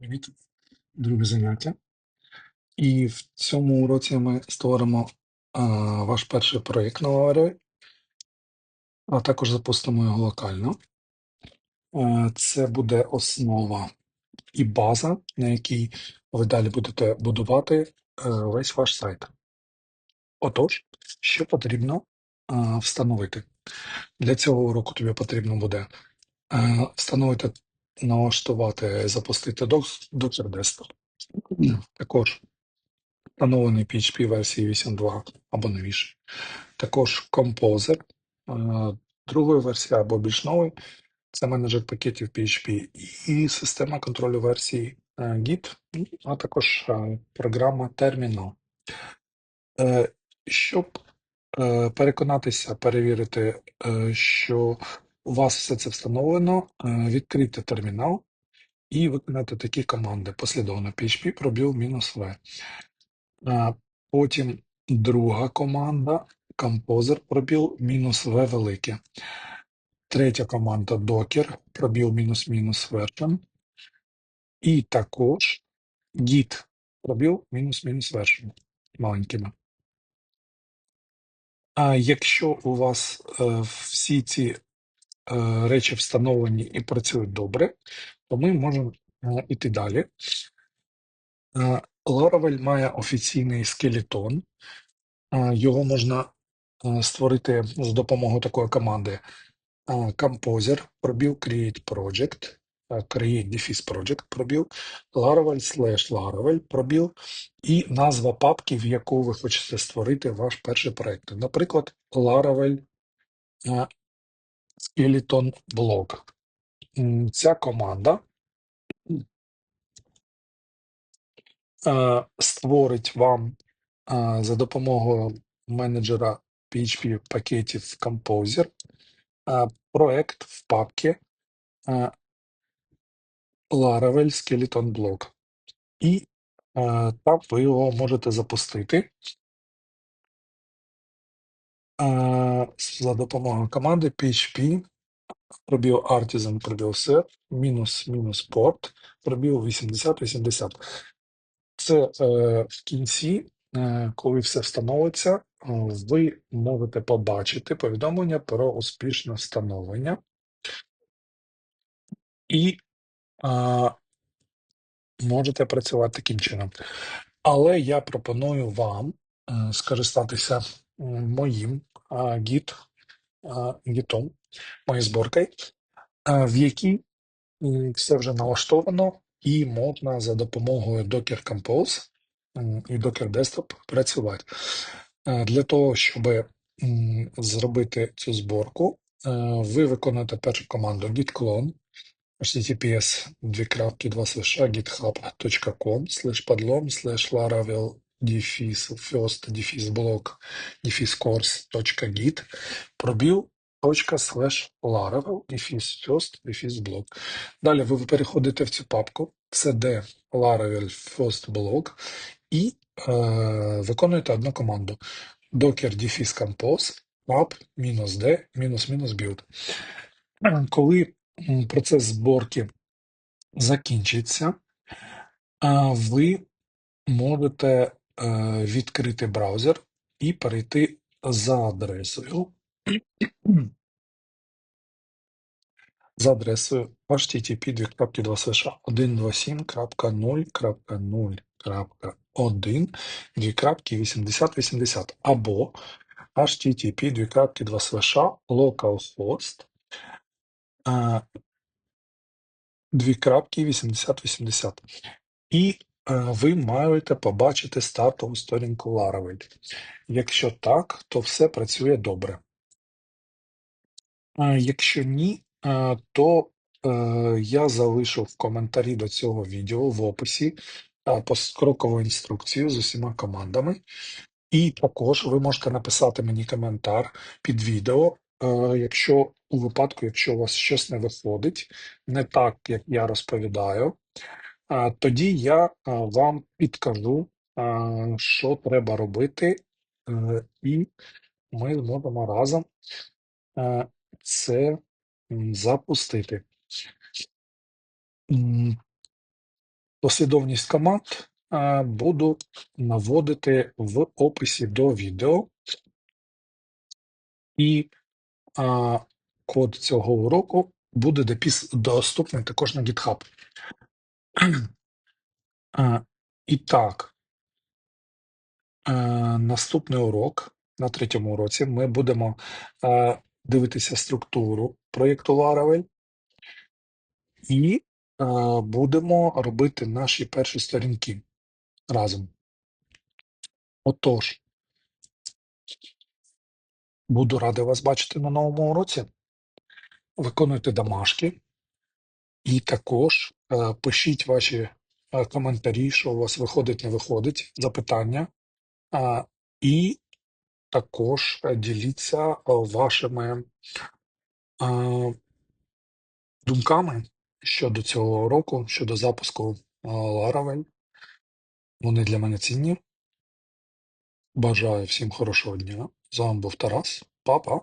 Привіт, друге заняття. І в цьому уроці ми створимо а, ваш перший проєкт на Laravel, а також запустимо його локально. Е, Це буде основа і база, на якій ви далі будете будувати е, весь ваш сайт. Отож, що потрібно а, встановити? Для цього уроку тобі потрібно буде е, встановити, налаштувати, запустити Docker Desktop. Також встановлений PHP версії 8.2 або новіше. Також Composer, е, другої версії або більш новий, це менеджер пакетів PHP і система контролю версії е, Git, а також е, програма Terminal. Щоб переконатися, перевірити, що у вас все це встановлено, е, відкрийте термінал і виконати такі команди послідовно PHP пробіл мінус V. Потім друга команда Composer пробіл мінус V велике. Третя команда Docker пробіл мінус мінус version. І також Git пробіл мінус мінус version маленькими. А якщо у вас е, всі ці е, речі встановлені і працюють добре, то ми можемо е, іти далі. Е, Laravel має офіційний скелетон. Е, Його можна е, створити за допомогою такої команди е, Composer, пробіл Create Project, е, Create Defis Project, пробіл Laravel slash Laravel, пробіл і назва папки, в яку ви хочете створити ваш перший проект. Наприклад, Laravel е, Skeleton Blog. Ця команда створить вам за допомогою менеджера PHP пакетів Composer проект в папці Laravel Skeleton Block. І там ви його можете запустити за допомогою команди PHP пробіл Artisan пробіл set мінус мінус port пробіл 8080. Це е, в кінці, е, коли все встановиться, ви можете побачити повідомлення про успішне встановлення і е, можете працювати таким чином. Але я пропоную вам е, скористатися моїм гід, е, гітом, моєю зборкою, е, в якій все вже налаштовано, і можна за допомогою Docker Compose і Docker Desktop працювати. Для того, щоб зробити цю зборку, ви виконуєте першу команду git clone https дефіс first дефіс блок дефіс course.git пробіл точка слеш laravel дефіс first дефіс блок. Далі ви переходите в цю папку cd laravel first block і е, виконуєте одну команду docker дефіс compose app мінус d мінус мінус build. Коли процес зборки закінчиться, ви можете відкрити браузер і перейти за адресою. За адресою http 127.0.0.1 2.8080 або http 2.2 localhost е, 2.8080 і е, ви маєте побачити стартову сторінку Laravel. Якщо так, то все працює добре. Якщо ні, е, то е, я залишу в коментарі до цього відео в описі е, посткрокову інструкцію з усіма командами. І також ви можете написати мені коментар під відео, е, якщо у випадку, якщо у вас щось не виходить, не так, як я розповідаю. А, Тоді я а, вам підкажу, а, що треба робити, е, і ми зможемо разом е, це запустити. Послідовність команд буду наводити в описі до відео, і е, код цього уроку буде допіс- доступний також на GitHub. І так, е, наступний урок. На третьому уроці ми будемо е, дивитися структуру проєкту Laravel. І е, будемо робити наші перші сторінки разом. Отож, буду радий вас бачити на новому уроці. Виконуйте домашки. І також пишіть ваші е, коментарі, що у вас виходить, не виходить, запитання. І також е, діліться е, вашими е, думками щодо цього уроку, щодо запуску е, Laravel. Вони для мене цінні. Бажаю всім хорошого дня. З вами був Тарас. Па-па.